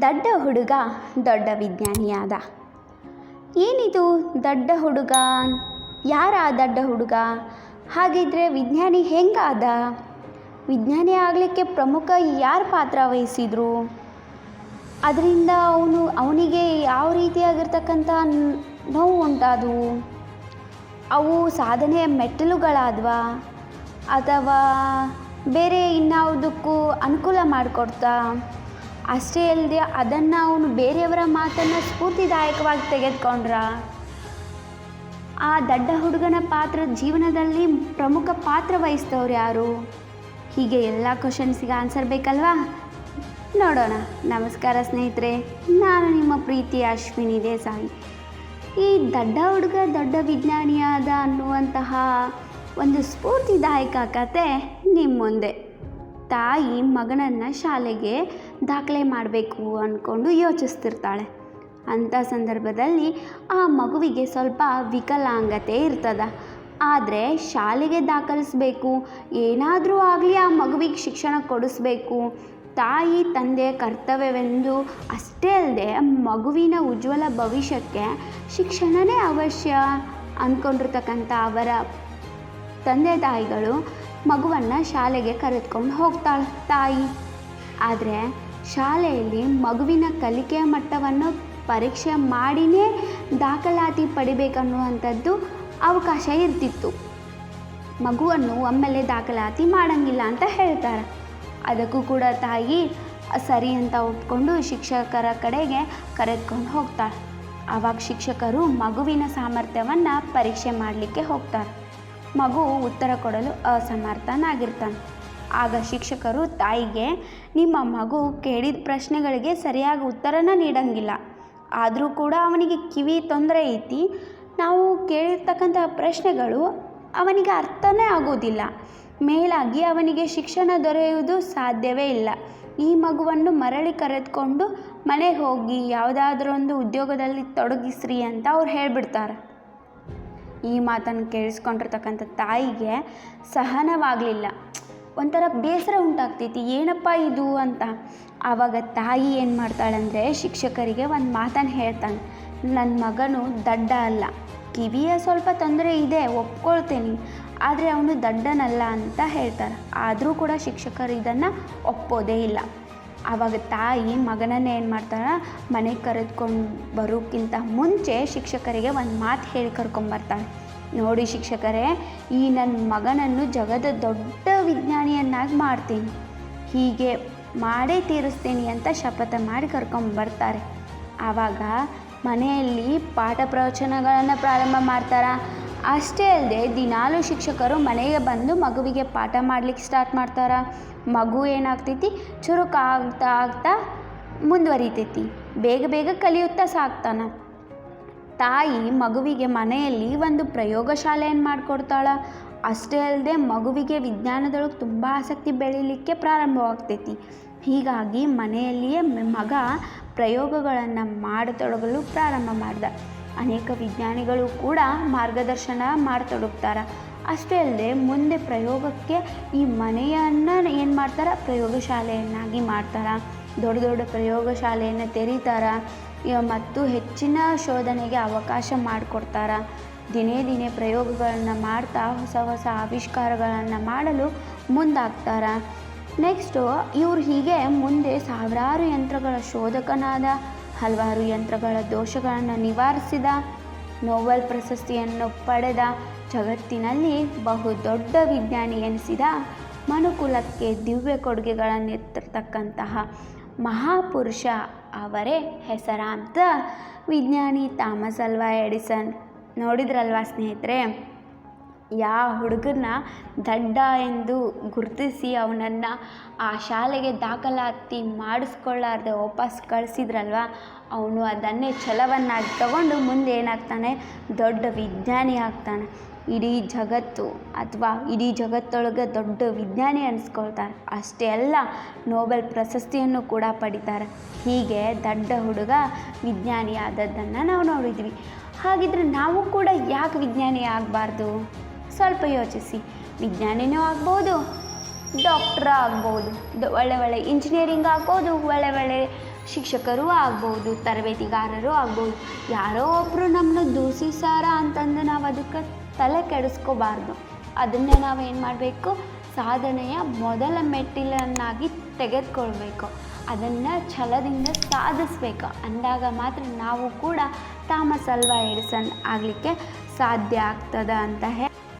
ದಡ್ಡ ಹುಡುಗ ದೊಡ್ಡ ವಿಜ್ಞಾನಿಯಾದ. ಏನಿದು ದಡ್ಡ ಹುಡುಗ? ಯಾರ ದಡ್ಡ ಹುಡುಗ? ಹಾಗಿದ್ರೆ ವಿಜ್ಞಾನಿ ಹೆಂಗಾದ? ವಿಜ್ಞಾನಿ ಆಗಲಿಕ್ಕೆ ಪ್ರಮುಖ ಯಾರು ಪಾತ್ರ ವಹಿಸಿದರು? ಅದರಿಂದ ಅವನು, ಅವನಿಗೆ ಯಾವ ರೀತಿಯಾಗಿರ್ತಕ್ಕಂಥ ನೋವು ಉಂಟಾದವು ಅವು ಸಾಧನೆಯ ಮೆಟ್ಟಲುಗಳಾದ್ವಾ? ಅಥವಾ ಬೇರೆ ಇನ್ನಾವುದಕ್ಕೂ ಅನುಕೂಲ ಮಾಡಿಕೊಡ್ತಾ? ಅಷ್ಟೇ ಅಲ್ಲದೆ ಅದನ್ನು ಅವನು ಬೇರೆಯವರ ಮಾತನ್ನು ಸ್ಫೂರ್ತಿದಾಯಕವಾಗಿ ತೆಗೆದುಕೊಂಡ್ರ? ಆ ದಡ್ಡ ಹುಡುಗನ ಪಾತ್ರ ಜೀವನದಲ್ಲಿ ಪ್ರಮುಖ ಪಾತ್ರ ವಹಿಸ್ತವ್ರು ಯಾರು? ಹೀಗೆ ಎಲ್ಲ ಕ್ವಶನ್ಸಿಗೆ ಆನ್ಸರ್ ಬೇಕಲ್ವಾ? ನೋಡೋಣ. ನಮಸ್ಕಾರ ಸ್ನೇಹಿತರೆ, ನಾನು ನಿಮ್ಮ ಪ್ರೀತಿ ಅಶ್ವಿನಿ ದೇಸಾಯಿ. ಈ ದಡ್ಡ ಹುಡುಗ ದೊಡ್ಡ ವಿಜ್ಞಾನಿಯಾದ ಅನ್ನುವಂತಹ ಒಂದು ಸ್ಫೂರ್ತಿದಾಯಕ ಕತೆ ನಿಮ್ಮ ಮುಂದೆ ತಾಯಿ ಮಗನನ್ನು ಶಾಲೆಗೆ ದಾಖಲೆ ಮಾಡಬೇಕು ಅಂದ್ಕೊಂಡು ಯೋಚಿಸ್ತಿರ್ತಾಳೆ. ಅಂಥ ಸಂದರ್ಭದಲ್ಲಿ ಆ ಮಗುವಿಗೆ ಸ್ವಲ್ಪ ವಿಕಲಾಂಗತೆ ಇರ್ತದ. ಆದರೆ ಶಾಲೆಗೆ ದಾಖಲಿಸ್ಬೇಕು, ಏನಾದರೂ ಆಗಲಿ ಆ ಮಗುವಿಗೆ ಶಿಕ್ಷಣ ಕೊಡಿಸ್ಬೇಕು. ತಾಯಿ ತಂದೆ ಕರ್ತವ್ಯವೆಂದು ಅಷ್ಟೇ ಅಲ್ಲದೆ ಮಗುವಿನ ಉಜ್ವಲ ಭವಿಷ್ಯಕ್ಕೆ ಶಿಕ್ಷಣವೇ ಅವಶ್ಯ ಅಂದ್ಕೊಂಡಿರ್ತಕ್ಕಂಥ ಅವರ ತಂದೆ ತಾಯಿಗಳು ಮಗುವನ್ನು ಶಾಲೆಗೆ ಕರೆದುಕೊಂಡು ಹೋಗ್ತಾಳೆ ತಾಯಿ. ಆದರೆ ಶಾಲೆಯಲ್ಲಿ ಮಗುವಿನ ಕಲಿಕೆಯ ಮಟ್ಟವನ್ನು ಪರೀಕ್ಷೆ ಮಾಡಿನೇ ದಾಖಲಾತಿ ಪಡಿಬೇಕನ್ನುವಂಥದ್ದು ಅವಕಾಶ ಇರ್ತಿತ್ತು. ಮಗುವನ್ನು ಒಮ್ಮೆಲೆ ದಾಖಲಾತಿ ಮಾಡಂಗಿಲ್ಲ ಅಂತ ಹೇಳ್ತಾರೆ. ಅದಕ್ಕೂ ಕೂಡ ತಾಯಿ ಸರಿ ಅಂತ ಒಪ್ಕೊಂಡು ಶಿಕ್ಷಕರ ಕಡೆಗೆ ಕರೆದುಕೊಂಡು ಹೋಗ್ತಾಳೆ. ಆವಾಗ ಶಿಕ್ಷಕರು ಮಗುವಿನ ಸಾಮರ್ಥ್ಯವನ್ನು ಪರೀಕ್ಷೆ ಮಾಡಲಿಕ್ಕೆ ಹೋಗ್ತಾರೆ. ಮಗು ಉತ್ತರ ಕೊಡಲು ಅಸಮರ್ಥನಾಗಿರ್ತಾನೆ. ಆಗ ಶಿಕ್ಷಕರು, ತಾಯಿಗೆ, ನಿಮ್ಮ ಮಗು ಕೇಳಿದ ಪ್ರಶ್ನೆಗಳಿಗೆ ಸರಿಯಾಗಿ ಉತ್ತರನ ನೀಡಂಗಿಲ್ಲ. ಆದರೂ ಕೂಡ ಅವನಿಗೆ ಕಿವಿ ತೊಂದರೆ ಐತಿ. ನಾವು ಕೇಳಿರ್ತಕ್ಕಂಥ ಪ್ರಶ್ನೆಗಳು ಅವನಿಗೆ ಅರ್ಥನೇ ಆಗೋದಿಲ್ಲ. ಮೇಲಾಗಿ ಅವನಿಗೆ ಶಿಕ್ಷಣ ದೊರೆಯುವುದು ಸಾಧ್ಯವೇ ಇಲ್ಲ. ಈ ಮಗುವನ್ನು ಮರಳಿ ಕರೆದುಕೊಂಡು ಮನೆಗೆ ಹೋಗಿ ಯಾವುದಾದ್ರೊಂದು ಉದ್ಯೋಗದಲ್ಲಿ ತೊಡಗಿಸ್ರಿ ಅಂತ ಅವ್ರು ಹೇಳಿಬಿಡ್ತಾರೆ. ಈ ಮಾತನ್ನು ಕೇಳಿಸ್ಕೊಂಡಿರ್ತಕ್ಕಂಥ ತಾಯಿಗೆ ಸಹನವಾಗಲಿಲ್ಲ. ಒಂಥರ ಬೇಸರ ಉಂಟಾಗ್ತೈತಿ. ಏನಪ್ಪ ಇದು? ಅಂತ. ಆವಾಗ ತಾಯಿ ಏನು ಮಾಡ್ತಾಳಂದರೆ ಶಿಕ್ಷಕರಿಗೆ ಒಂದು ಮಾತನ್ನು ಹೇಳ್ತಾನೆ. ನನ್ನ ಮಗನು ದಡ್ಡ ಅಲ್ಲ. ಕಿವಿಯ ಸ್ವಲ್ಪ ತೊಂದರೆ ಇದೆ, ಒಪ್ಕೊಳ್ತೀನಿ. ಆದರೆ ಅವನು ದಡ್ಡನಲ್ಲ ಅಂತ ಹೇಳ್ತಾರೆ ಆದರೂ ಕೂಡ ಶಿಕ್ಷಕರು ಇದನ್ನು ಒಪ್ಪೋದೇ ಇಲ್ಲ. ಆವಾಗ ತಾಯಿ ಮಗನನ್ನು ಏನು ಮಾಡ್ತಾಳೆ? ಮನೆಗೆ ಕರೆದುಕೊಂಡು ಬರೋಕ್ಕಿಂತ ಮುಂಚೆ ಶಿಕ್ಷಕರಿಗೆ ಒಂದು ಮಾತು ಹೇಳಿ ಕರ್ಕೊಂಬರ್ತಾಳೆ ನೋಡಿ ಶಿಕ್ಷಕರೇ, ಈ ನನ್ನ ಮಗನನ್ನು ಜಗದ ದೊಡ್ಡ ವಿಜ್ಞಾನಿಯನ್ನಾಗಿ ಮಾಡ್ತೀನಿ. ಹೀಗೆ ಮಾಡೇ ತೀರಿಸ್ತೀನಿ ಅಂತ ಶಪಥ ಮಾಡಿ ಕರ್ಕೊಂಬರ್ತಾರೆ ಆವಾಗ ಮನೆಯಲ್ಲಿ ಪಾಠ ಪ್ರವಚನಗಳನ್ನು ಪ್ರಾರಂಭ ಮಾಡ್ತಾರೆ? ಅಷ್ಟೇ ಅಲ್ಲದೆ ದಿನಾಲೂ ಶಿಕ್ಷಕರು ಮನೆಗೆ ಬಂದು ಮಗುವಿಗೆ ಪಾಠ ಮಾಡ್ಲಿಕ್ಕೆ ಸ್ಟಾರ್ಟ್ ಮಾಡ್ತಾರೆ. ಮಗು ಏನಾಗ್ತೈತಿ? ಚುರುಕಾಗ್ತಾ ಆಗ್ತಾ ಮುಂದುವರಿತೈತಿ. ಬೇಗ ಬೇಗ ಕಲಿಯುತ್ತಾ ಸಾಕ್ತಾನೆ. ತಾಯಿ ಮಗುವಿಗೆ ಮನೆಯಲ್ಲಿ ಒಂದು ಪ್ರಯೋಗಶಾಲೆಯನ್ನು ಮಾಡಿಕೊಡ್ತಾಳೆ. ಅಷ್ಟೇ ಅಲ್ಲದೆ ಮಗುವಿಗೆ ವಿಜ್ಞಾನದೊಳಗೆ ತುಂಬ ಆಸಕ್ತಿ ಬೆಳೀಲಿಕ್ಕೆ ಪ್ರಾರಂಭವಾಗ್ತೈತಿ. ಹೀಗಾಗಿ ಮನೆಯಲ್ಲಿಯೇ ಮಗ ಪ್ರಯೋಗಗಳನ್ನು ಮಾಡತೊಡಗಲು ಪ್ರಾರಂಭ ಮಾಡ್ದ. ಅನೇಕ ವಿಜ್ಞಾನಿಗಳು ಕೂಡ ಮಾರ್ಗದರ್ಶನ ಮಾಡತೊಡಗ್ತಾರೆ. ಅಷ್ಟೇ ಅಲ್ಲದೆ ಮುಂದೆ ಪ್ರಯೋಗಕ್ಕೆ ಈ ಮನೆಯನ್ನು ಏನು ಮಾಡ್ತಾರೆ? ಪ್ರಯೋಗಶಾಲೆಯನ್ನಾಗಿ ಮಾಡ್ತಾರೆ. ದೊಡ್ಡ ದೊಡ್ಡ ಪ್ರಯೋಗಶಾಲೆಯನ್ನು ತೆರೀತಾರೆ. ಮತ್ತು ಹೆಚ್ಚಿನ ಶೋಧನೆಗೆ ಅವಕಾಶ ಮಾಡಿಕೊಡ್ತಾರೆ. ದಿನೇ ದಿನೇ ಪ್ರಯೋಗಗಳನ್ನು ಮಾಡ್ತಾ ಹೊಸ ಹೊಸ ಆವಿಷ್ಕಾರಗಳನ್ನು ಮಾಡಲು ಮುಂದಾಗ್ತಾರೆ. ನೆಕ್ಸ್ಟು ಇವ್ರು ಹೀಗೆ ಮುಂದೆ ಸಾವಿರಾರು ಯಂತ್ರಗಳ ಶೋಧಕನಾದ ಹಲವಾರು ಯಂತ್ರಗಳ ದೋಷಗಳನ್ನು ನಿವಾರಿಸಿದ ನೋಬೆಲ್ ಪ್ರಶಸ್ತಿಯನ್ನು ಪಡೆದ ಜಗತ್ತಿನಲ್ಲಿ ಬಹು ದೊಡ್ಡ ವಿಜ್ಞಾನಿ ಎನಿಸಿದ ಮನುಕುಲಕ್ಕೆ ದಿವ್ಯ ಕೊಡುಗೆಗಳನ್ನಿರ್ತಕ್ಕಂತಹ ಮಹಾಪುರುಷ ಅವರೇ ಹೆಸರಾಂತ ವಿಜ್ಞಾನಿ ಥಾಮಸ್ ಅಲ್ವಾ ಎಡಿಸನ್. ನೋಡಿದ್ರಲ್ವಾ ಸ್ನೇಹಿತರೆ? ಯಾವ ಹುಡುಗನ ದಡ್ಡ ಎಂದು ಗುರುತಿಸಿ ಅವನನ್ನು ಆ ಶಾಲೆಗೆ ದಾಖಲಾತಿ ಮಾಡಿಸ್ಕೊಳ್ಳಾರ್ದೆ ವಾಪಸ್ ಕಳಿಸಿದ್ರಲ್ವ? ಅವನು ಅದನ್ನೇ ಛಲವನ್ನಾಗಿ ತಗೊಂಡು ಮುಂದೆ ಏನಾಗ್ತಾನೆ? ದೊಡ್ಡ ವಿಜ್ಞಾನಿ ಆಗ್ತಾನೆ. ಇಡೀ ಜಗತ್ತು ಅಥವಾ ಇಡೀ ಜಗತ್ತೊಳಗೆ ದೊಡ್ಡ ವಿಜ್ಞಾನಿ ಅನಿಸ್ಕೊಳ್ತಾರೆ ಅಷ್ಟೇ ಅಲ್ಲ, ನೋಬೆಲ್ ಪ್ರಶಸ್ತಿಯನ್ನು ಕೂಡ ಪಡಿತಾರೆ. ಹೀಗೆ ದಡ್ಡ ಹುಡುಗ ವಿಜ್ಞಾನಿ ಆದದ್ದನ್ನು ನಾವು ನೋಡಿದ್ವಿ. ಹಾಗಿದ್ರೆ ನಾವು ಕೂಡ ಯಾಕೆ ವಿಜ್ಞಾನಿ ಆಗಬಾರ್ದು? ಸ್ವಲ್ಪ ಯೋಚಿಸಿ. ವಿಜ್ಞಾನಿನೂ ಆಗ್ಬೋದು, ಡಾಕ್ಟ್ರ್ ಆಗ್ಬೋದು ಒಳ್ಳೆ ಒಳ್ಳೆ ಇಂಜಿನಿಯರಿಂಗ್ ಆಗ್ಬೋದು, ಒಳ್ಳೆ ಒಳ್ಳೆ ಶಿಕ್ಷಕರು ಆಗ್ಬೋದು, ತರಬೇತಿಗಾರರು ಆಗ್ಬೋದು. ಯಾರೋ ಒಬ್ಬರು ನಮ್ಮನ್ನ ದೂಷಿಸಾರ ಅಂತಂದು ನಾವು ಅದಕ್ಕೆ ತಲೆ ಕೆಡಿಸ್ಕೋಬಾರ್ದು. ಅದನ್ನೇ ನಾವೇನು ಮಾಡಬೇಕು? ಸಾಧನೆಯ ಮೊದಲ ಮೆಟ್ಟಿಲನ್ನಾಗಿ ತೆಗೆದುಕೊಳ್ಬೇಕು. ಅದನ್ನು ಛಲದಿಂದ ಸಾಧಿಸ್ಬೇಕು. ಅಂದಾಗ ಮಾತ್ರ ನಾವು ಕೂಡ ಥಾಮಸ್ ಅಲ್ವಾ ಎಡಿಸನ್ ಆಗಲಿಕ್ಕೆ ಸಾಧ್ಯ ಆಗ್ತದೆ ಅಂತ ಹೇಳಿ